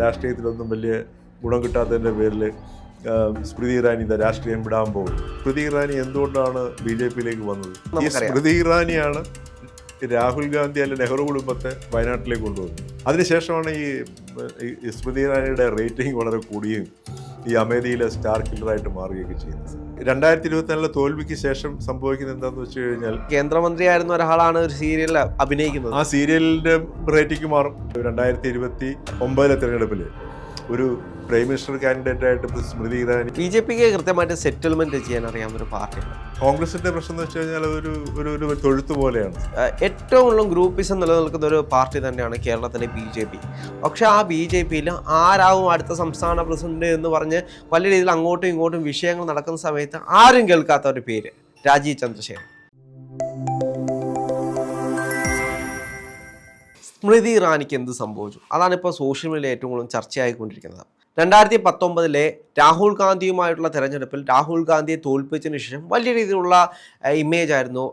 രാഷ്ട്രീയത്തിലൊന്നും വലിയ ഗുണം കിട്ടാത്തതിന്റെ പേരിൽ സ്മൃതി ഇറാനി ഇതാ രാഷ്ട്രീയം വിടാൻ പോകും സ്മൃതി ഇറാനി എന്തുകൊണ്ടാണ് ബി ജെ പിയിലേക്ക് വന്നത്? ഈ. സ്മൃതി ഇറാനിയാണ് രാഹുൽ ഗാന്ധി അല്ലെ നെഹ്റു കുടുംബത്തെ വയനാട്ടിലേക്ക് കൊണ്ടുവന്നത്. അതിനുശേഷമാണ് ഈ സ്മൃതി ഇറാനിയുടെ റേറ്റിംഗ് വളരെ കൂടിയും ഈ അമേരിയിലെ സ്റ്റാർ കില്ലറായിട്ട് മാറുകയൊക്കെ ചെയ്യുന്നത്. രണ്ടായിരത്തി ഇരുപത്തിനാലിലെ തോൽവിക്ക് ശേഷം സംഭവിക്കുന്നത് എന്താന്ന് വെച്ച് കഴിഞ്ഞാൽ കേന്ദ്രമന്ത്രിയായിരുന്ന ഒരാളാണ് ഒരു സീരിയലിൽ അഭിനയിക്കുന്നത്. ആ സീരിയലിന്റെ റേറ്റിംഗ് മാറും രണ്ടായിരത്തി ഇരുപത്തി ഒമ്പതിലെ തിരഞ്ഞെടുപ്പിൽ ഒരു പ്രൈം മിനിസ്റ്റർ കാൻഡിഡേറ്റ് ആയിട്ട് സ്മൃതി ഇറാനി. ബി ജെ പിക്ക് കൃത്യമായിട്ട് സെറ്റിൽമെന്റ് ചെയ്യാൻ അറിയാവുന്ന ഒരു പാർട്ടിയാണ്. കോൺഗ്രസിന്റെ പ്രശ്നം എന്ന് വെച്ച് കഴിഞ്ഞാൽ അതൊരു ഒരു ഒരു തൊഴുത്ത് പോലെയാണ്. ഏറ്റവും കൂടുതൽ ഗ്രൂപ്പിസം നിലനിൽക്കുന്ന ഒരു പാർട്ടി തന്നെയാണ് കേരളത്തിലെ ബി ജെ പി. പക്ഷെ ആ ബി ജെ പിയിൽ ആരാവും അടുത്ത സംസ്ഥാന പ്രസിഡന്റ് എന്ന് പറഞ്ഞ് പല രീതിയിൽ അങ്ങോട്ടും ഇങ്ങോട്ടും വിഷയങ്ങൾ നടക്കുന്ന സമയത്ത് ആരും കേൾക്കാത്ത ഒരു പേര് രാജീവ് ചന്ദ്രശേഖരൻ. സ്മൃതി ഇറാനിക്ക് എന്ത് സംഭവിച്ചു? അതാണ് ഇപ്പോൾ സോഷ്യൽ മീഡിയ ഏറ്റവും കൂടുതൽ ചർച്ചയായിക്കൊണ്ടിരിക്കുന്നത്. രണ്ടായിരത്തി പത്തൊമ്പതിലെ രാഹുൽ ഗാന്ധിയുമായിട്ടുള്ള തെരഞ്ഞെടുപ്പിൽ രാഹുൽ ഗാന്ധിയെ തോൽപ്പിച്ചതിന് ശേഷം വലിയ രീതിയിലുള്ള ഇമേജ് ആയിരുന്നു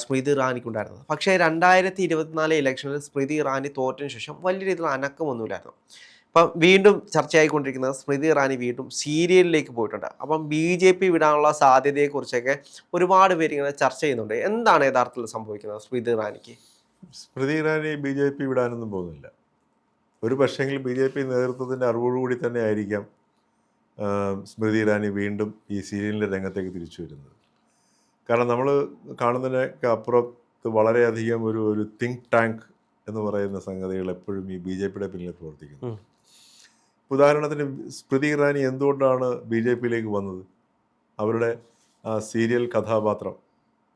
സ്മൃതി ഇറാനിക്ക് ഉണ്ടായിരുന്നത്. പക്ഷേ രണ്ടായിരത്തി ഇരുപത്തിനാല് ഇലക്ഷനിൽ സ്മൃതി ഇറാനി തോറ്റതിന് ശേഷം വലിയ രീതിയിലുള്ള അനക്കമൊന്നുമില്ലായിരുന്നു അപ്പം വീണ്ടും ചർച്ചയായിക്കൊണ്ടിരിക്കുന്നത് സ്മൃതി ഇറാനി വീണ്ടും സീരിയലിലേക്ക് പോയിട്ടുണ്ട്. അപ്പം ബി ജെ പി വിടാനുള്ള സാധ്യതയെക്കുറിച്ചൊക്കെ ഒരുപാട് പേര് ഇങ്ങനെ ചർച്ച ചെയ്യുന്നുണ്ട്. എന്താണ് യഥാർത്ഥത്തിൽ സംഭവിക്കുന്നത് Smriti ഇറാനിക്ക്? Smriti Irani B J P വിടാനൊന്നും പോകുന്നില്ല. ഒരു പക്ഷേങ്കിൽ ബി ജെ പി നേതൃത്വത്തിന്റെ അറിവോടുകൂടി തന്നെ ആയിരിക്കാം സ്മൃതി ഇറാനി വീണ്ടും ഈ സീരിയലിന്റെ രംഗത്തേക്ക് തിരിച്ചു വരുന്നത്. കാരണം നമ്മൾ കാണുന്നതിനൊക്കെ അപ്പുറത്ത് വളരെയധികം ഒരു ഒരു തിങ്ക് ടാങ്ക് എന്ന് പറയുന്ന സംഗതികൾ എപ്പോഴും ഈ ബി ജെ പിയുടെ പിന്നിൽ പ്രവർത്തിക്കുന്നു. ഉദാഹരണത്തിന് സ്മൃതി ഇറാനി എന്തുകൊണ്ടാണ് ബി ജെ പിയിലേക്ക് വന്നത്? അവരുടെ ആ സീരിയൽ കഥാപാത്രം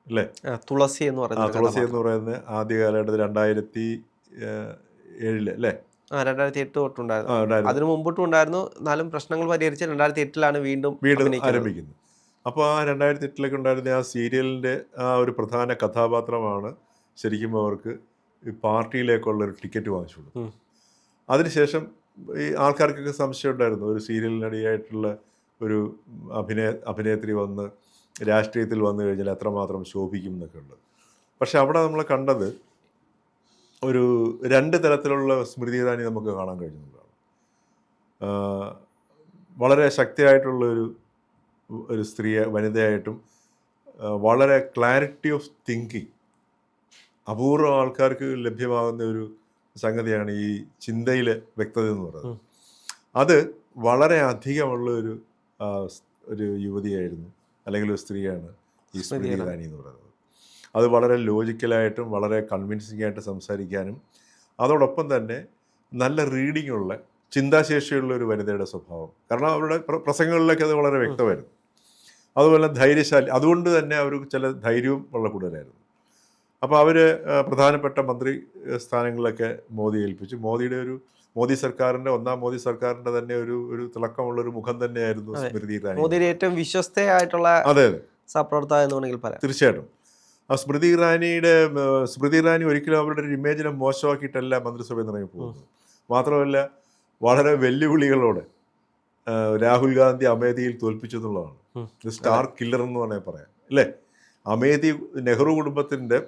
അല്ലേ? തുളസി എന്ന് പറയുന്നത് പറയുന്ന തുളസി എന്ന് പറയുന്നത് ആദ്യ കാലഘട്ടത്തിൽ രണ്ടായിരത്തി ഏഴിൽ അല്ലേ? രണ്ടായിരത്തി എട്ട് തൊട്ടുണ്ടായിരുന്നു. അതിനു മുമ്പിട്ടും ഉണ്ടായിരുന്നു. എന്നാലും പ്രശ്നങ്ങൾ പരിഹരിച്ച് രണ്ടായിരത്തി എട്ടിലാണ് വീണ്ടും വീണ്ടും ആരംഭിക്കുന്നത്. ആരംഭിക്കുന്നു അപ്പോൾ ആ രണ്ടായിരത്തി എട്ടിലൊക്കെ ഉണ്ടായിരുന്ന ആ സീരിയലിന്റെ ആ ഒരു പ്രധാന കഥാപാത്രമാണ് ശരിക്കും അവർക്ക് ഈ പാർട്ടിയിലേക്കുള്ള ഒരു ടിക്കറ്റ് വാങ്ങിച്ചു കൊടുക്കും അതിനുശേഷം ഈ ആൾക്കാർക്കൊക്കെ സംശയം ഉണ്ടായിരുന്നു. ഒരു സീരിയലിനടിയായിട്ടുള്ള ഒരു അഭിനയ അഭിനേത്രി വന്ന് രാഷ്ട്രീയത്തിൽ വന്നു കഴിഞ്ഞാൽ എത്രമാത്രം ശോഭിക്കും എന്നൊക്കെ ഉള്ളത്. പക്ഷെ അവിടെ നമ്മൾ കണ്ടത് ഒരു രണ്ട് തരത്തിലുള്ള സ്മൃതി ഇറാനി നമുക്ക് കാണാൻ കഴിയുന്നതാണ് വളരെ ശക്തിയായിട്ടുള്ള ഒരു ഒരു സ്ത്രീ വനിതയായിട്ടും വളരെ ക്ലാരിറ്റി ഓഫ് തിങ്കിങ് അപൂർവം ആൾക്കാർക്ക് ലഭ്യമാകുന്ന ഒരു സംഗതിയാണ് ഈ ചിന്തയിലെ വ്യക്തത എന്ന് പറയുന്നത്. അത് വളരെ അധികമുള്ള ഒരു ഒരു യുവതിയായിരുന്നു അല്ലെങ്കിൽ ഒരു സ്ത്രീയാണ് ഈ സ്മൃതി. ഇറാനി എന്ന് പറയുന്നത്. അത് വളരെ ലോജിക്കലായിട്ടും വളരെ കൺവിൻസിംഗ് ആയിട്ട് സംസാരിക്കാനും അതോടൊപ്പം തന്നെ നല്ല റീഡിംഗ് ഉള്ള ചിന്താശേഷിയുള്ള ഒരു വനിതയുടെ സ്വഭാവം. കാരണം അവരുടെ പ്ര- പ്രസംഗങ്ങളിലൊക്കെ അത് വളരെ വ്യക്തമായിരുന്നു. അതുപോലെ ധൈര്യശാലി അതുകൊണ്ട് തന്നെ അവർക്ക് ചില ധൈര്യവും വളരെ കൂടുതലായിരുന്നു അപ്പോൾ അവർ പ്രധാനപ്പെട്ട മന്ത്രി സ്ഥാനങ്ങളിലൊക്കെ മോദി ഏൽപ്പിച്ചു. മോദിയുടെ ഒരു മോദി സർക്കാരിന്റെ ഒന്നാം മോദി സർക്കാരിന്റെ തന്നെ ഒരു ഒരു തിളക്കമുള്ള ഒരു മുഖം തന്നെയായിരുന്നു. സ്മൃതി മോദിയുടെ ഏറ്റവും വിശ്വസ്തയായിട്ടുള്ള അതെ അതെ. സഹപ്രവർത്തക എന്ന് വേണമെങ്കിൽ പറയാം. തീർച്ചയായിട്ടും. ആ സ്മൃതി ഇറാനിയുടെ സ്മൃതി ഇറാനി ഒരിക്കലും അവരുടെ ഒരു ഇമേജിനെ മോശമാക്കിയിട്ടല്ല മന്ത്രിസഭയിൽ നിന്ന് ഇറങ്ങി പോകുന്നത് മാത്രമല്ല വളരെ വെല്ലുവിളികളോടെ രാഹുൽ ഗാന്ധി അമേധിയിൽ തോൽപ്പിച്ചു എന്നുള്ളതാണ്. സ്റ്റാർ കില്ലർ എന്ന് വേണമെങ്കിൽ പറയാം. അല്ലേ? അമേധി നെഹ്റു കുടുംബത്തിന്റെ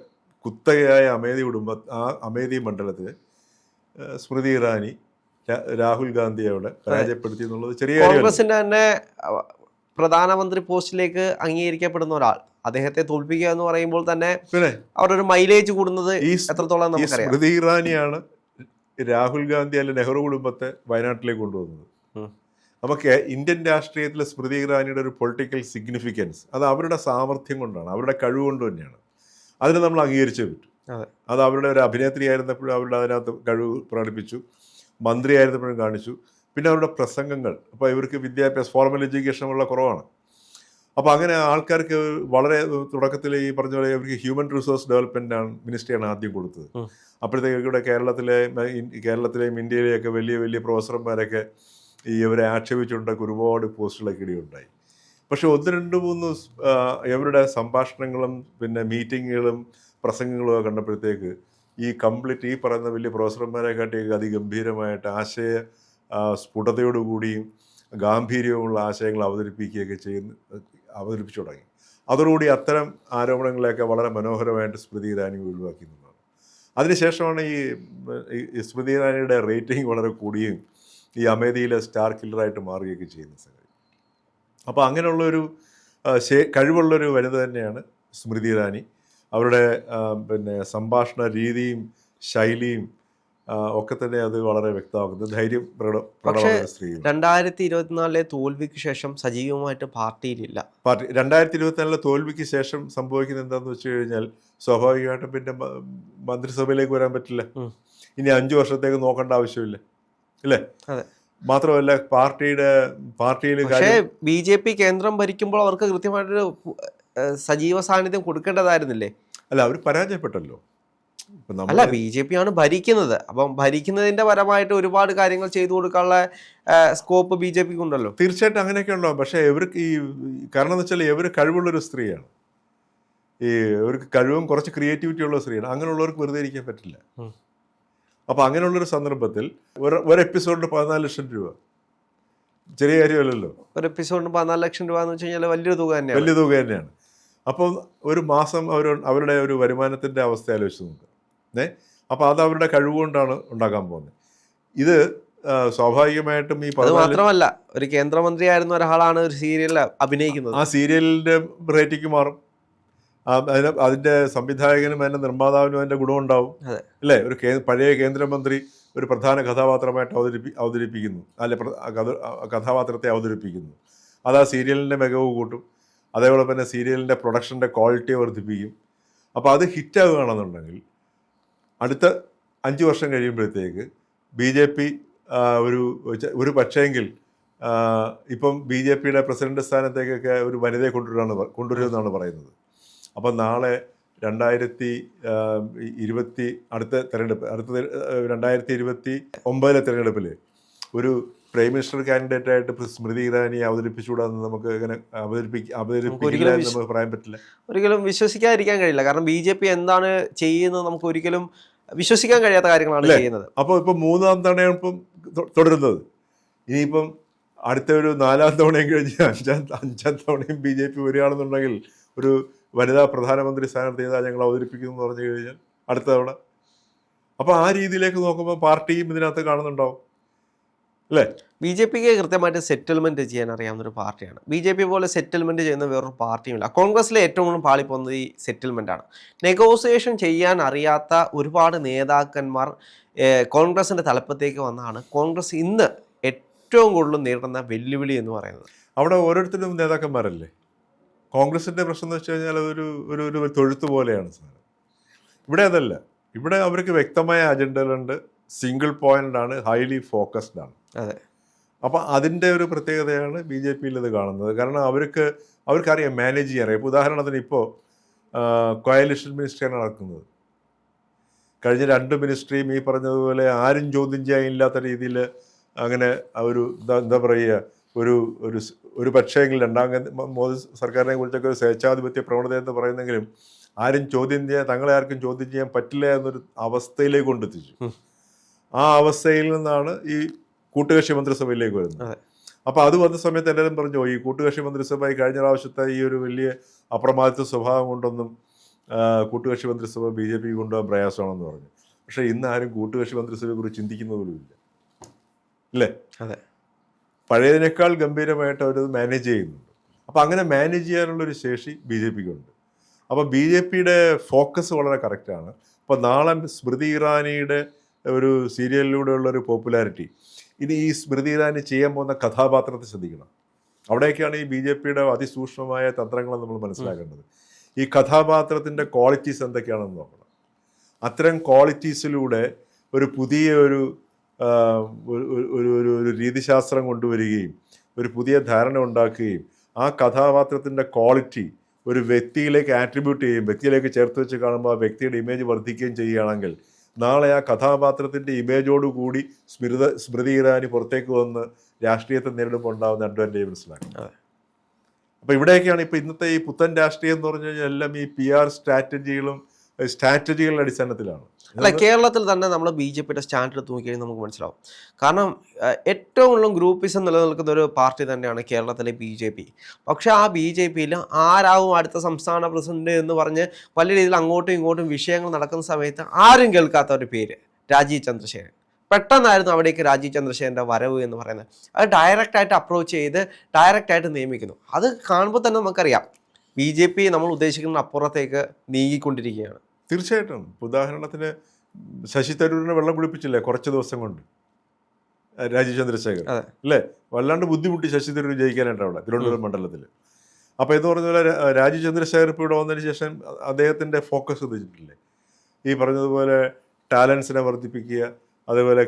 കുത്തകയായ അമേധി കുടുംബ ആ അമേധി മണ്ഡലത്തിൽ സ്മൃതി ഇറാനി രാഹുൽ ഗാന്ധിയോട് അവിടെ പരാജയപ്പെടുത്തി എന്നുള്ളത് ചെറിയ കോൺഗ്രസിന്റെ തന്നെ പ്രധാനമന്ത്രി പോസ്റ്റിലേക്ക് അംഗീകരിക്കപ്പെടുന്ന ഒരാൾ. അദ്ദേഹത്തെ തോൽപ്പിക്കുക എന്ന് പറയുമ്പോൾ തന്നെ പിന്നെ അവരുടെ ഒരു മൈലേജ് കൂടുന്നത് എത്രത്തോളം നമുക്കറിയാം. സ്മൃതി ഇറാനിയാണ് രാഹുൽ ഗാന്ധി അല്ലെ നെഹ്റു കുടുംബത്തെ വയനാട്ടിലേക്ക് കൊണ്ടുവന്നത്. നമുക്ക് ഇന്ത്യൻ രാഷ്ട്രീയത്തിലെ സ്മൃതി ഇറാനിയുടെ ഒരു പൊളിറ്റിക്കൽ സിഗ്നിഫിക്കൻസ് അത് അവരുടെ സാമർഥ്യം കൊണ്ടാണ് അവരുടെ കഴിവ് കൊണ്ട് തന്നെയാണ്. അതിനെ നമ്മൾ അംഗീകരിച്ചേ പറ്റും. അതെ. അത് അവരുടെ ഒരു അഭിനേത്രി ആയിരുന്നപ്പോഴും അവരുടെ അതിനകത്ത് കഴിവ് പ്രകടിപ്പിച്ചു മന്ത്രി ആയിരുന്നപ്പോഴും കാണിച്ചു. പിന്നെ അവരുടെ പ്രസംഗങ്ങൾ അപ്പോൾ ഇവർക്ക് വിദ്യാഭ്യാസ ഫോർമൽ എഡ്യൂക്കേഷനുള്ള കുറവാണ്. അപ്പോൾ അങ്ങനെ ആൾക്കാർക്ക് വളരെ തുടക്കത്തിൽ ഈ പറഞ്ഞ പോലെ അവർക്ക് ഹ്യൂമൻ റിസോഴ്സ് ഡെവലപ്മെന്റ് ആണ് മിനിസ്ട്രിയാണ് ആദ്യം കൊടുത്തത്. അപ്പോഴത്തേക്ക് ഇവിടെ കേരളത്തിലെ കേരളത്തിലെയും ഇന്ത്യയിലെയൊക്കെ വലിയ വലിയ പ്രൊഫസർമാരൊക്കെ ഈ ഇവരെ ആക്ഷേപിച്ചുകൊണ്ടൊക്കെ ഒരുപാട് പോസ്റ്റുകളൊക്കെ ഇടിയുണ്ടായി പക്ഷെ ഒന്ന് രണ്ട് മൂന്ന് അവരുടെ ഇവരുടെ സംഭാഷണങ്ങളും പിന്നെ മീറ്റിങ്ങുകളും പ്രസംഗങ്ങളും ഒക്കെ കണ്ടപ്പോഴത്തേക്ക് ഈ കംപ്ലീറ്റ് ഈ പറയുന്ന വലിയ പ്രൊഫസർമാരെ കാട്ടിയൊക്കെ അതിഗംഭീരമായിട്ട് ആശയ സ്ഫുടതയോടുകൂടിയും ഗാംഭീര്യവുമുള്ള ആശയങ്ങൾ അവതരിപ്പിക്കുകയൊക്കെ ചെയ്യുന്ന അവതരിപ്പിച്ചു തുടങ്ങി. അതോടുകൂടി അത്തരം ആരോപണങ്ങളെയൊക്കെ വളരെ മനോഹരമായിട്ട് സ്മൃതി ഇറാനി ഒഴിവാക്കി എന്നുള്ളതാണ് അതിനുശേഷമാണ് ഈ സ്മൃതി ഇറാനിയുടെ റേറ്റിംഗ് വളരെ കൂടിയും ഈ അമേദിയിലെ സ്റ്റാർ കില്ലറായിട്ട് മാറുകയൊക്കെ ചെയ്യുന്ന സംഗതി. അപ്പോൾ അങ്ങനെയുള്ളൊരു ശേ- കഴിവുള്ളൊരു വനിത തന്നെയാണ് സ്മൃതി ഇറാനി. അവരുടെ പിന്നെ സംഭാഷണ രീതിയും ശൈലിയും ഒക്കെ തന്നെ അത് വളരെ വ്യക്തമാക്കുന്നത് ധൈര്യം പക്ഷേ രണ്ടായിരത്തി ഇരുപത്തിനാലിലെ തോൽവിക്ക് ശേഷം സജീവമായിട്ട് പാർട്ടിയിലില്ല. പാർട്ടി രണ്ടായിരത്തി ഇരുപത്തിനാലിലെ തോൽവിക്ക് ശേഷം സംഭവിക്കുന്നത് എന്താണെന്ന് വെച്ച് കഴിഞ്ഞാൽ സ്വാഭാവികമായിട്ടും പിന്നെ മന്ത്രിസഭയിലേക്ക് വരാൻ പറ്റില്ല. ഇനി അഞ്ചു വർഷത്തേക്ക് നോക്കേണ്ട ആവശ്യമില്ല. അല്ലേ? അതെ. മാത്രമല്ല പാർട്ടിയുടെ പാർട്ടിയിൽ പക്ഷേ ബി ജെ പി കേന്ദ്രം ഭരിക്കുമ്പോൾ അവർക്ക് കൃത്യമായിട്ടൊരു സജീവ സാന്നിധ്യം കൊടുക്കേണ്ടതായിരുന്നില്ലേ? അല്ല അവർ പരാജയപ്പെട്ടല്ലോ. അല്ല ബി ജെ പി ആണ് ഭരിക്കുന്നത്. അപ്പം ഭരിക്കുന്നതിന്റെ പരമായിട്ട് ഒരുപാട് കാര്യങ്ങൾ ചെയ്തു കൊടുക്കാനുള്ള സ്കോപ്പ് ബി ജെ പിക്ക് ഉണ്ടല്ലോ തീർച്ചയായിട്ടും അങ്ങനെയൊക്കെ ഉണ്ടാവും പക്ഷേ ഇവർക്ക് ഈ കാരണം എന്ന് വെച്ചാൽ ഇവർ കഴിവുള്ളൊരു സ്ത്രീയാണ്. ഈ ഇവർക്ക് കഴിവും കുറച്ച് ക്രിയേറ്റിവിറ്റി ഉള്ള സ്ത്രീയാണ്. അങ്ങനെയുള്ളവർക്ക് വെറുതെ ഇരിക്കാൻ പറ്റില്ല. അപ്പൊ അപ്പോൾ അങ്ങനെയുള്ളൊരു സന്ദർഭത്തിൽ ഒരു ഒരു എപ്പിസോഡിന് പതിനാല് ലക്ഷം രൂപ. ചെറിയ കാര്യമല്ലല്ലോ. ഒരു എപ്പിസോഡിന് പതിനാല് ലക്ഷം രൂപ എന്ന് വെച്ച് കഴിഞ്ഞാൽ വലിയൊരു തുക തന്നെയാണ്. വലിയ തുക തന്നെയാണ്. അപ്പം ഒരു മാസം അവർ അവരുടെ ഒരു വരുമാനത്തിന്റെ അവസ്ഥ ആലോചിച്ച് നോക്കുക ഏ? അപ്പോൾ അത് അവരുടെ കഴിവുകൊണ്ടാണ് ഉണ്ടാക്കാൻ പോകുന്നത്. ഇത് സ്വാഭാവികമായിട്ടും ഈ അത് മാത്രമല്ല ഒരു കേന്ദ്രമന്ത്രിയായിരുന്ന ഒരാളാണ് ഒരു സീരിയലിൽ അഭിനയിക്കുന്നത്. ആ സീരിയലിന്റെ റേറ്റിംഗ് മാറും. അതിന് അതിന്റെ സംവിധായകനും അതിന്റെ നിർമ്മാതാവിനും അതിന്റെ ഗുണമുണ്ടാവും. ഉണ്ടാവും അല്ലേ? ഒരു പഴയ കേന്ദ്രമന്ത്രി ഒരു പ്രധാന കഥാപാത്രമായിട്ട് അവതരിപ്പി അവതരിപ്പിക്കുന്നു. അല്ലെ കഥാപാത്രത്തെ അവതരിപ്പിക്കുന്നു. അത് ആ സീരിയലിന്റെ മികവ് കൂട്ടും. അതേപോലെ തന്നെ സീരിയലിന്റെ പ്രൊഡക്ഷന്റെ ക്വാളിറ്റി വർദ്ധിപ്പിക്കും. അപ്പോൾ അത് ഹിറ്റാവുകയാണെന്നുണ്ടെങ്കിൽ അടുത്ത അഞ്ച് വർഷം കഴിയുമ്പോഴത്തേക്ക് ബി ജെ പി ഒരു ഒരു പക്ഷേങ്കിൽ ഇപ്പം ബി ജെ പിയുടെ പ്രസിഡന്റ് സ്ഥാനത്തേക്കൊക്കെ ഒരു വനിതയെ കൊണ്ടുവരാണ് കൊണ്ടുവരുമെന്നാണ് പറയുന്നത്. അപ്പം നാളെ രണ്ടായിരത്തി ഇരുപത്തി അടുത്ത തെരഞ്ഞെടുപ്പ് അടുത്ത രണ്ടായിരത്തി ഇരുപത്തി ഒമ്പതിലെ തെരഞ്ഞെടുപ്പിൽ ഒരു പ്രൈം മിനിസ്റ്റർ കാൻഡിഡേറ്റ് ആയിട്ട് സ്മൃതി ഇറാനി അവതരിപ്പിച്ചുകൂടാന്ന് നമുക്ക് ഇങ്ങനെ അവതരിപ്പിക്ക അവതരിപ്പിക്കില്ല നമുക്ക് പറയാൻ പറ്റില്ല. ഒരിക്കലും വിശ്വസിക്കാതിരിക്കാൻ കഴിയില്ല. കാരണം ബി ജെ പി എന്താണ് ചെയ്യുന്നത് നമുക്ക് ഒരിക്കലും വിശ്വസിക്കാൻ കഴിയാത്ത കാര്യങ്ങളാണ് ചെയ്യുന്നത്. അപ്പോൾ ഇപ്പം മൂന്നാം തവണയാണ് ഇപ്പം തുടരുന്നത്. ഇനിയിപ്പം അടുത്ത ഒരു നാലാം തവണയും കഴിഞ്ഞ് അഞ്ചാം അഞ്ചാം തവണയും ബി ജെ പി വരികയാണെന്നുണ്ടെങ്കിൽ ഒരു വനിതാ പ്രധാനമന്ത്രി സ്ഥാനാർത്ഥി നേതാ ഞങ്ങൾ അവതരിപ്പിക്കുന്നു എന്ന് പറഞ്ഞു കഴിഞ്ഞാൽ അടുത്ത തവണ. അപ്പോൾ ആ രീതിയിലേക്ക് നോക്കുമ്പോൾ പാർട്ടിയും ഇതിനകത്ത് കാണുന്നുണ്ടാവും. അല്ലേ? ബി ജെ പിക്ക് കൃത്യമായിട്ട് സെറ്റിൽമെന്റ് ചെയ്യാൻ അറിയാവുന്ന ഒരു പാർട്ടിയാണ്. ബി ജെ പി പോലെ സെറ്റിൽമെന്റ് ചെയ്യുന്ന വേറൊരു പാർട്ടിയുമില്ല. കോൺഗ്രസ്സിലെ ഏറ്റവും കൂടുതൽ പാളിപ്പോകുന്നത് ഈ സെറ്റിൽമെന്റ് ആണ്. നെഗോസിയേഷൻ ചെയ്യാൻ അറിയാത്ത ഒരുപാട് നേതാക്കന്മാർ കോൺഗ്രസിന്റെ കോൺഗ്രസിന്റെ തലപ്പത്തേക്ക് വന്നാണ് കോൺഗ്രസ് ഇന്ന് ഏറ്റവും കൂടുതൽ നേരിടുന്ന വെല്ലുവിളി എന്ന് പറയുന്നത്. അവിടെ ഓരോരുത്തരും നേതാക്കന്മാരല്ലേ? കോൺഗ്രസിന്റെ പ്രശ്നം എന്ന് വെച്ച് കഴിഞ്ഞാൽ അതൊരു ഒരു ഒരു തൊഴുത്ത് പോലെയാണ് സാധനം. ഇവിടെ അതല്ല. ഇവിടെ അവർക്ക് വ്യക്തമായ അജണ്ടകളുണ്ട് സിംഗിൾ പോയിന്റ് ആണ് ഹൈലി ഫോക്കസ്ഡ് ആണ്. അതെ. അപ്പം അതിന്റെ ഒരു പ്രത്യേകതയാണ് ബി ജെ പിയിൽ ഇത് കാണുന്നത്. കാരണം അവർക്ക് അവർക്കറിയാം മാനേജ് ചെയ്യാൻ. അറിയാം ഇപ്പോൾ ഉദാഹരണത്തിന് ഇപ്പോൾ കോയലിഷൻ മിനിസ്ട്രിയാണ് നടക്കുന്നത്. കഴിഞ്ഞ രണ്ട് മിനിസ്ട്രിയും ഈ പറഞ്ഞതുപോലെ ആരും ചോദ്യം ചെയ്യാനില്ലാത്ത രീതിയിൽ അങ്ങനെ ഒരു എന്താ എന്താ പറയുക ഒരു ഒരു ഒരു പക്ഷേങ്കിൽ രണ്ടാം മോദി സർക്കാരിനെ കുറിച്ചൊക്കെ ഒരു സ്വേച്ഛാധിപത്യ പ്രവണത എന്ന് പറയുന്നെങ്കിലും ആരും ചോദ്യം ചെയ്യാൻ തങ്ങളെ ആർക്കും ചോദ്യം ചെയ്യാൻ പറ്റില്ല എന്നൊരു അവസ്ഥയിലേക്ക് കൊണ്ടെത്തിച്ചു. ആ അവസ്ഥയിൽ നിന്നാണ് ഈ കൂട്ടുകക്ഷി മന്ത്രിസഭയിലേക്ക് വരുന്നത് അതെ. അപ്പോൾ അത് വന്ന സമയത്ത് എല്ലാവരും പറഞ്ഞു ഈ കൂട്ടുകക്ഷി മന്ത്രിസഭ ഈ കഴിഞ്ഞ പ്രാവശ്യത്തെ ഈ ഒരു വലിയ അപ്രമാദിത്വ സ്വഭാവം കൊണ്ടൊന്നും കൂട്ടുകക്ഷി മന്ത്രിസഭ ബി ജെ പി കൊണ്ടുപോകാൻ പ്രയാസമാണെന്ന് പറഞ്ഞു. പക്ഷെ ഇന്ന് ആരും കൂട്ടുകക്ഷി മന്ത്രിസഭയെ കുറിച്ച് ചിന്തിക്കുന്ന ഇല്ല? അല്ലേ അതെ. പഴയതിനേക്കാൾ ഗംഭീരമായിട്ട് അവരത് മാനേജ് ചെയ്യുന്നുണ്ട്. അപ്പോൾ അങ്ങനെ മാനേജ് ചെയ്യാനുള്ളൊരു ശേഷി ബി ജെ പിക്കുണ്ട് അപ്പോൾ ബി ജെ പിയുടെ ഫോക്കസ് വളരെ കറക്റ്റാണ്. അപ്പോൾ നാളെ സ്മൃതി ഇറാനിയുടെ ഒരു സീരിയലിലൂടെയുള്ള ഒരു പോപ്പുലാരിറ്റി ഇനി ഈ സ്മൃതി ഇറാനി ചെയ്യാൻ പോകുന്ന കഥാപാത്രത്തെ ശ്രദ്ധിക്കണം. അവിടെയൊക്കെയാണ് ഈ ബി ജെ പിയുടെ അതിസൂക്ഷ്മമായ തന്ത്രങ്ങൾ നമ്മൾ മനസ്സിലാക്കേണ്ടത്. ഈ കഥാപാത്രത്തിന്റെ ക്വാളിറ്റീസ് എന്തൊക്കെയാണെന്ന് നോക്കണം. അത്തരം ക്വാളിറ്റീസിലൂടെ ഒരു പുതിയ ഒരു ഒരു ഒരു- ഒരു ഒരു ഒരു രീതിശാസ്ത്രം കൊണ്ടുവരികയും ഒരു പുതിയ ധാരണ ഉണ്ടാക്കുകയും ആ കഥാപാത്രത്തിന്റെ ക്വാളിറ്റി ഒരു വ്യക്തിയിലേക്ക് ആട്രിബ്യൂട്ട് ചെയ്യുകയും വ്യക്തിയിലേക്ക് ചേർത്ത് വെച്ച് കാണുമ്പോൾ ആ വ്യക്തിയുടെ ഇമേജ് വർദ്ധിക്കുകയും ചെയ്യുകയാണെങ്കിൽ നാളെ ആ കഥാപാത്രത്തിന്റെ ഇമേജോടുകൂടി സ്മൃത സ്മൃതി ഇറാനി പുറത്തേക്ക് വന്ന് രാഷ്ട്രീയത്തെ നേരിടുമ്പോൾ ഉണ്ടാകുന്ന അഡ്വാന്റേജ് മനസ്സിലാക്കണം അതെ. അപ്പോൾ ഇവിടെയൊക്കെയാണ് ഇപ്പോൾ ഇന്നത്തെ ഈ പുത്തൻ രാഷ്ട്രീയം എന്ന് പറഞ്ഞു കഴിഞ്ഞാൽ എല്ലാം ഈ പി ആർ സ്ട്രാറ്റജികളും സ്ട്രാറ്റജികളുടെ അടിസ്ഥാനത്തിലാണ്. അല്ല കേരളത്തിൽ തന്നെ നമ്മൾ ബി ജെ പിയുടെ സ്റ്റാൻഡ് എടുത്ത് നോക്കിക്കഴിഞ്ഞാൽ നമുക്ക് മനസ്സിലാവും. കാരണം ഏറ്റവും കൂടുതലും ഗ്രൂപ്പിസം നിലനിൽക്കുന്ന ഒരു പാർട്ടി തന്നെയാണ് കേരളത്തിലെ ബി ജെ പി. പക്ഷേ ആ ബി ജെ പിയിൽ ആരാവും അടുത്ത സംസ്ഥാന പ്രസിഡന്റ് എന്ന് പറഞ്ഞ് പല രീതിയിൽ അങ്ങോട്ടും ഇങ്ങോട്ടും വിഷയങ്ങൾ നടക്കുന്ന സമയത്ത് ആരും കേൾക്കാത്ത ഒരു പേര് രാജീവ് ചന്ദ്രശേഖരൻ. പെട്ടെന്നായിരുന്നു അവിടേക്ക് രാജീവ് ചന്ദ്രശേഖരന്റെ വരവ് എന്ന് പറയുന്നത്. അത് ഡയറക്റ്റ് ആയിട്ട് അപ്രോച്ച് ചെയ്ത് ഡയറക്റ്റ് ആയിട്ട് നിയമിക്കുന്നു. അത് കാണുമ്പോൾ തന്നെ നമുക്കറിയാം. ബി ജെ പി നമ്മൾ ഉദ്ദേശിക്കുന്ന അപ്പുറത്തേക്ക് നീങ്ങിക്കൊണ്ടിരിക്കുകയാണ്. തീർച്ചയായിട്ടും. ഉദാഹരണത്തിന് ശശി തരൂരിനെ വെള്ളം കുളിപ്പിച്ചില്ലേ കുറച്ച് ദിവസം കൊണ്ട്? രാജീവ് ചന്ദ്രശേഖർ അല്ലേ? വല്ലാണ്ട് ബുദ്ധിമുട്ടി ശശി തരൂർ ജയിക്കാനായിട്ട് അവിടെ തിരുവനന്തപുരം മണ്ഡലത്തിൽ അപ്പോൾ എന്ന് പറഞ്ഞ പോലെ രാജീവ് ചന്ദ്രശേഖർ ഇപ്പോൾ ഇവിടെ വന്നതിന് ശേഷം അദ്ദേഹത്തിന്റെ ഫോക്കസ് ശ്രദ്ധിച്ചിട്ടില്ലേ ഈ പറഞ്ഞതുപോലെ ടാലൻസിനെ വർദ്ധിപ്പിക്കുക അതേപോലെ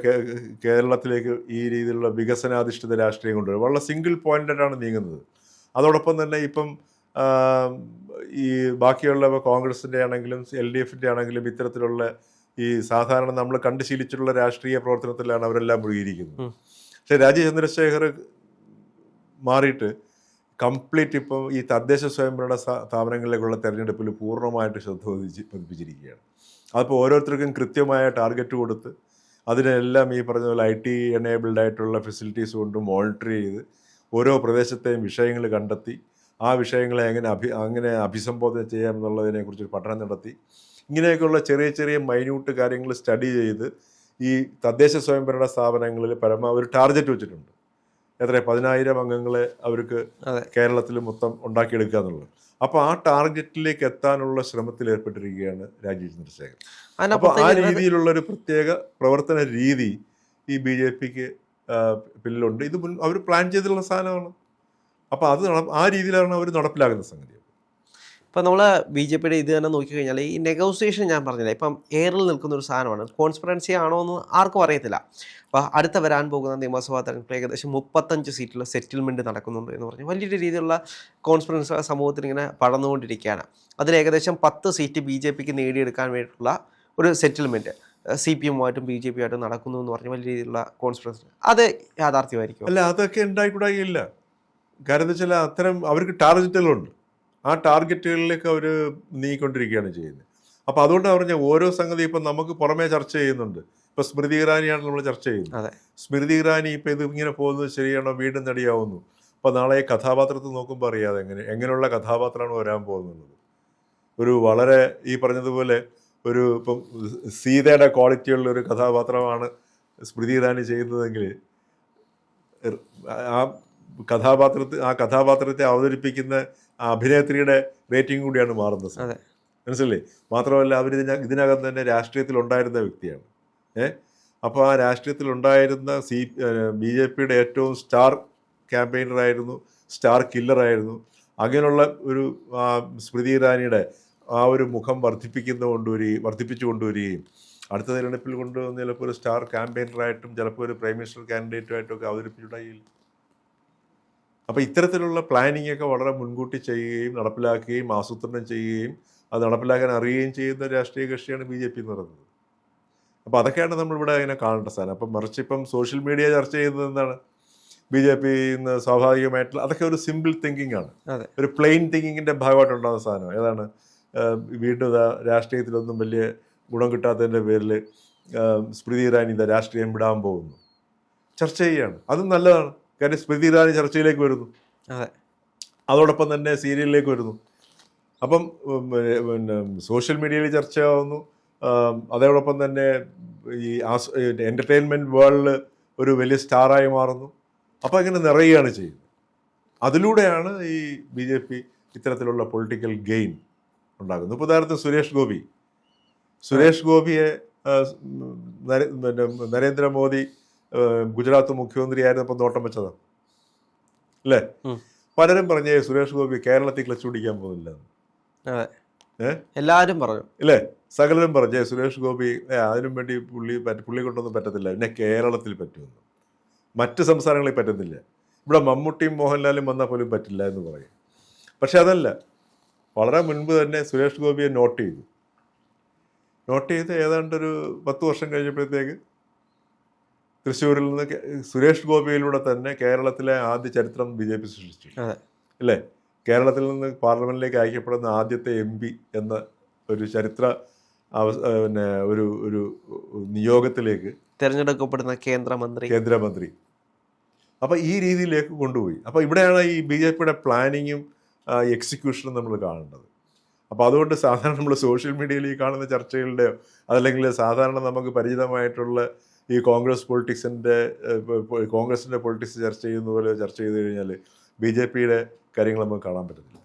കേരളത്തിലേക്ക് ഈ രീതിയിലുള്ള വികസനാധിഷ്ഠിത രാഷ്ട്രീയം കൊണ്ടുവരിക. വളരെ സിംഗിൾ പോയിന്റായിട്ടാണ് നീങ്ങുന്നത്. അതോടൊപ്പം തന്നെ ഇപ്പം ഈ ബാക്കിയുള്ള കോൺഗ്രസിന്റെ ആണെങ്കിലും എൽ ഡി എഫിന്റെ ആണെങ്കിലും ഇത്തരത്തിലുള്ള ഈ സാധാരണ നമ്മൾ കണ്ടു ശീലിച്ചിട്ടുള്ള രാഷ്ട്രീയ പ്രവർത്തനത്തിലാണ് അവരെല്ലാം മുഴുകിയിരിക്കുന്നത്. പക്ഷേ രാജീവ് ചന്ദ്രശേഖർ മാറിയിട്ട് കംപ്ലീറ്റ് ഇപ്പം ഈ തദ്ദേശ സ്വയംഭരണ സ്ഥാ- സ്ഥാപനങ്ങളിലേക്കുള്ള തെരഞ്ഞെടുപ്പിൽ പൂർണമായിട്ട് ശ്രദ്ധ പതിപ്പിച്ചിരിക്കുകയാണ് അതിപ്പോൾ ഓരോരുത്തർക്കും കൃത്യമായ ടാർഗറ്റ് കൊടുത്ത് അതിനെല്ലാം ഈ പറഞ്ഞ പോലെ ഐ ടി എനേബിൾഡ് ആയിട്ടുള്ള ഫെസിലിറ്റീസ് കൊണ്ട് മോണിറ്റർ ചെയ്ത് ഓരോ പ്രദേശത്തെയും വിഷയങ്ങൾ കണ്ടെത്തി ആ വിഷയങ്ങളെ എങ്ങനെ അഭി അങ്ങനെ അഭിസംബോധന ചെയ്യാം എന്നുള്ളതിനെക്കുറിച്ച് ഒരു പഠനം നടത്തി. ഇങ്ങനെയൊക്കെയുള്ള ചെറിയ ചെറിയ മൈന്യൂട്ട് കാര്യങ്ങൾ സ്റ്റഡി ചെയ്ത് ഈ തദ്ദേശ സ്വയംഭരണ സ്ഥാപനങ്ങളിൽ പരമാവധി ടാർഗറ്റ് വെച്ചിട്ടുണ്ട്. എത്ര പതിനായിരം അംഗങ്ങളെ അവർക്ക് കേരളത്തിൽ മൊത്തം ഉണ്ടാക്കിയെടുക്കുക എന്നുള്ളത്. അപ്പോൾ ആ ടാർഗറ്റിലേക്ക് എത്താനുള്ള ശ്രമത്തിൽ ഏർപ്പെട്ടിരിക്കുകയാണ് രാജീവ് ചന്ദ്രശേഖർ അപ്പോൾ ആ രീതിയിലുള്ള ഒരു പ്രത്യേക പ്രവർത്തന രീതി ഈ ബി ജെ പിക്ക് പിന്നിലുണ്ട്. ഇത് മുൻ അവർ പ്ലാൻ ചെയ്തിട്ടുള്ള സാധനമാണ്. അപ്പോൾ അത് നട- ആ രീതിയിലാണ് അവർ നടപ്പിലാകുന്ന സംഗതി. ഇപ്പം നമ്മൾ ബി ജെ പിയുടെ ഇത് തന്നെ നോക്കിക്കഴിഞ്ഞാൽ ഈ നെഗോസിയേഷൻ ഞാൻ പറഞ്ഞില്ല ഇപ്പം എയറിൽ നിൽക്കുന്ന ഒരു സാധനമാണ്. കോൺസ്പിറൻസി ആണോ എന്ന് ആർക്കും അറിയത്തില്ല. അപ്പോൾ അടുത്ത വരാൻ പോകുന്ന നിയമസഭാ തെരഞ്ഞെടുപ്പിൽ ഏകദേശം മുപ്പത്തഞ്ച് സീറ്റിലുള്ള സെറ്റിൽമെന്റ് നടക്കുന്നുണ്ട് എന്ന് പറഞ്ഞ്. വലിയൊരു രീതിയിലുള്ള കോൺസ്പിറൻസ് സമൂഹത്തിൽ ഇങ്ങനെ പടർന്നുകൊണ്ടിരിക്കുകയാണ്. അതിൽ ഏകദേശം പത്ത് സീറ്റ് ബി ജെ പിക്ക് നേടിയെടുക്കാൻ വേണ്ടിയിട്ടുള്ള ഒരു സെറ്റിൽമെന്റ് സി പി എമ്മുമായിട്ടും ബി ജെ പി ആയിട്ടും നടക്കുന്നു എന്ന് പറഞ്ഞ് വലിയ രീതിയിലുള്ള കോൺസ്പിറൻസ് അത് യാഥാർത്ഥ്യമായിരിക്കും. അല്ല അതൊക്കെ ഉണ്ടായിക്കൂടായില്ല. കാരണം എന്താ വെച്ചാൽ അത്തരം അവർക്ക് ടാർഗറ്റുകളുണ്ട്. ആ ടാർഗറ്റുകളിലേക്ക് അവർ നീങ്ങിക്കൊണ്ടിരിക്കുകയാണ് ചെയ്യുന്നത്. അപ്പോൾ അതുകൊണ്ടാണ് പറഞ്ഞ ഓരോ സംഗതി ഇപ്പം നമുക്ക് പുറമേ ചർച്ച ചെയ്യുന്നുണ്ട്. ഇപ്പം സ്മൃതി ഇറാനിയാണ് നമ്മൾ ചർച്ച ചെയ്യുന്നത്. സ്മൃതി ഇറാനി ഇപ്പം ഇത് ഇങ്ങനെ പോകുന്നത് ശരിയാണോ? വീണ്ടും നടിയാവുന്നു. അപ്പോൾ നാളെ ഈ കഥാപാത്രത്തിൽ നോക്കുമ്പോൾ അറിയാതെ എങ്ങനെ എങ്ങനെയുള്ള കഥാപാത്രമാണ് വരാൻ പോകുന്നത്. ഒരു വളരെ ഈ പറഞ്ഞതുപോലെ ഒരു ഇപ്പം സീതയുടെ ക്വാളിറ്റിയുള്ള ഒരു കഥാപാത്രമാണ് സ്മൃതി ഇറാനി ചെയ്യുന്നതെങ്കിൽ ആ കഥാപാത്രത്തെ ആ കഥാപാത്രത്തെ അവതരിപ്പിക്കുന്ന ആ അഭിനേത്രിയുടെ റേറ്റിംഗ് കൂടിയാണ് മാറുന്നത്. മനസ്സിലേ മാത്രമല്ല അവർ ഇതിന ഇതിനകം തന്നെ രാഷ്ട്രീയത്തിൽ ഉണ്ടായിരുന്ന വ്യക്തിയാണ്. ഏ? അപ്പോൾ ആ രാഷ്ട്രീയത്തിൽ ഉണ്ടായിരുന്ന സി ബി ജെ പിയുടെ ഏറ്റവും സ്റ്റാർ ക്യാമ്പയിനറായിരുന്നു സ്റ്റാർ കില്ലറായിരുന്നു അങ്ങനെയുള്ള ഒരു സ്മൃതി ഇറാനിയുടെ ആ ഒരു മുഖം വർദ്ധിപ്പിക്കുന്ന കൊണ്ടുവരികയും വർദ്ധിപ്പിച്ചു കൊണ്ടുവരികയും അടുത്ത തിരഞ്ഞെടുപ്പിൽ കൊണ്ടുവന്ന് ചിലപ്പോൾ ഒരു സ്റ്റാർ ക്യാമ്പയിനറായിട്ടും ചിലപ്പോൾ ഒരു പ്രൈം മിനിസ്റ്റർ കാൻഡിഡേറ്റുമായിട്ടും ഒക്കെ അപ്പോൾ ഇത്തരത്തിലുള്ള പ്ലാനിംഗ് ഒക്കെ വളരെ മുൻകൂട്ടി ചെയ്യുകയും നടപ്പിലാക്കുകയും ആസൂത്രണം ചെയ്യുകയും അത് നടപ്പിലാക്കാൻ അറിയുകയും ചെയ്യുന്ന രാഷ്ട്രീയ കക്ഷിയാണ് ബി ജെ പി എന്ന് പറയുന്നത്. അപ്പോൾ അതൊക്കെയാണ് നമ്മളിവിടെ അതിനെ കാണേണ്ട സാധനം. അപ്പം മറിച്ച് ഇപ്പം സോഷ്യൽ മീഡിയ ചർച്ച ചെയ്യുന്നത് എന്താണ്? ബി ജെ പി ഇന്ന് സ്വാഭാവികമായിട്ടുള്ള അതൊക്കെ ഒരു സിമ്പിൾ തിങ്കിങ് ആണ്. ഒരു പ്ലെയിൻ തിങ്കിങ്ങിന്റെ ഭാഗമായിട്ടുണ്ടാകുന്ന സാധനം. ഏതാണ്? വീണ്ടും ഇതാ രാഷ്ട്രീയത്തിലൊന്നും വലിയ ഗുണം കിട്ടാത്തതിന്റെ പേരിൽ സ്മൃതി ഇറാനി ഇതാ രാഷ്ട്രീയം വിടാൻ പോകുന്നു. ചർച്ച ചെയ്യുകയാണ്. അതും നല്ലതാണ്. കാര്യം സ്മൃതി ഇറാനി ചർച്ചയിലേക്ക് വരുന്നു. അതെ. അതോടൊപ്പം തന്നെ സീരിയലിലേക്ക് വരുന്നു. അപ്പം പിന്നെ സോഷ്യൽ മീഡിയയിൽ ചർച്ചയാവുന്നു അതോടൊപ്പം തന്നെ ഈ ആസ് എന്റർടൈൻമെന്റ് വേൾഡിൽ ഒരു വലിയ സ്റ്റാറായി മാറുന്നു. അപ്പം ഇങ്ങനെ നിറയുകയാണ് ചെയ്യുന്നത്. അതിലൂടെയാണ് ഈ ബി ജെ പി ഇത്തരത്തിലുള്ള പൊളിറ്റിക്കൽ ഗെയിൻ ഉണ്ടാകുന്നത്. ഇപ്പോൾ ഉദാഹരണത്തിന് സുരേഷ് ഗോപി. സുരേഷ് ഗോപിയെ പിന്നെ നരേന്ദ്രമോദി ഗുജറാത്ത് മുഖ്യമന്ത്രിയായിരുന്നപ്പോൾ നോട്ടം വെച്ചത്. അല്ലേ? പലരും പറഞ്ഞേ സുരേഷ് ഗോപി കേരളത്തിൽ ക്ലച്ച് പിടിക്കാൻ പോകുന്നില്ല. എല്ലാവരും പറഞ്ഞു. ഇല്ലേ? സകലരും പറഞ്ഞേ സുരേഷ് ഗോപി അതിനും വേണ്ടി പുള്ളി പുള്ളി കൊണ്ടൊന്നും പറ്റത്തില്ല. പിന്നെ കേരളത്തിൽ പറ്റുമെന്ന്. മറ്റ് സംസ്ഥാനങ്ങളിൽ പറ്റുന്നില്ല ഇവിടെ മമ്മൂട്ടിയും മോഹൻലാലും വന്നാൽ പോലും പറ്റില്ല എന്ന് പറയും. പക്ഷെ അതല്ല. വളരെ മുൻപ് തന്നെ സുരേഷ് ഗോപിയെ നോട്ട് ചെയ്തു. നോട്ട് ചെയ്ത് ഏതാണ്ട് ഒരു പത്ത് വർഷം കഴിഞ്ഞപ്പോഴത്തേക്ക് തൃശ്ശൂരിൽ നിന്ന് സുരേഷ് ഗോപിയിലൂടെ തന്നെ കേരളത്തിലെ ആദ്യ ചരിത്രം ബി ജെ പി സൃഷ്ടിച്ചു. അല്ലേ കേരളത്തിൽ നിന്ന് പാർലമെന്റിലേക്ക് അയക്കപ്പെടുന്ന ആദ്യത്തെ എം പി എന്ന ഒരു ചരിത്ര പിന്നെ ഒരു ഒരു നിയോഗത്തിലേക്ക് തിരഞ്ഞെടുക്കപ്പെടുന്ന കേന്ദ്രമന്ത്രി. കേന്ദ്രമന്ത്രി. അപ്പോൾ ഈ രീതിയിലേക്ക് കൊണ്ടുപോയി. അപ്പോൾ ഇവിടെയാണ് ഈ ബി ജെ പിയുടെ പ്ലാനിങ്ങും എക്സിക്യൂഷനും നമ്മൾ കാണേണ്ടത്. അപ്പോൾ അതുകൊണ്ട് സാധാരണ നമ്മൾ സോഷ്യൽ മീഡിയയിൽ ഈ കാണുന്ന ചർച്ചകളുടെയോ അതല്ലെങ്കിൽ സാധാരണ നമുക്ക് പരിചിതമായിട്ടുള്ള ഈ കോൺഗ്രസ് പൊളിറ്റിക്സിന്റെ കോൺഗ്രസിന്റെ പൊളിറ്റിക്സ് ചർച്ച ചെയ്യുന്ന പോലെ ചർച്ച ചെയ്ത് കഴിഞ്ഞാൽ ബി ജെ പിയുടെ കാര്യങ്ങൾ നമുക്ക് കാണാൻ പറ്റത്തില്ല.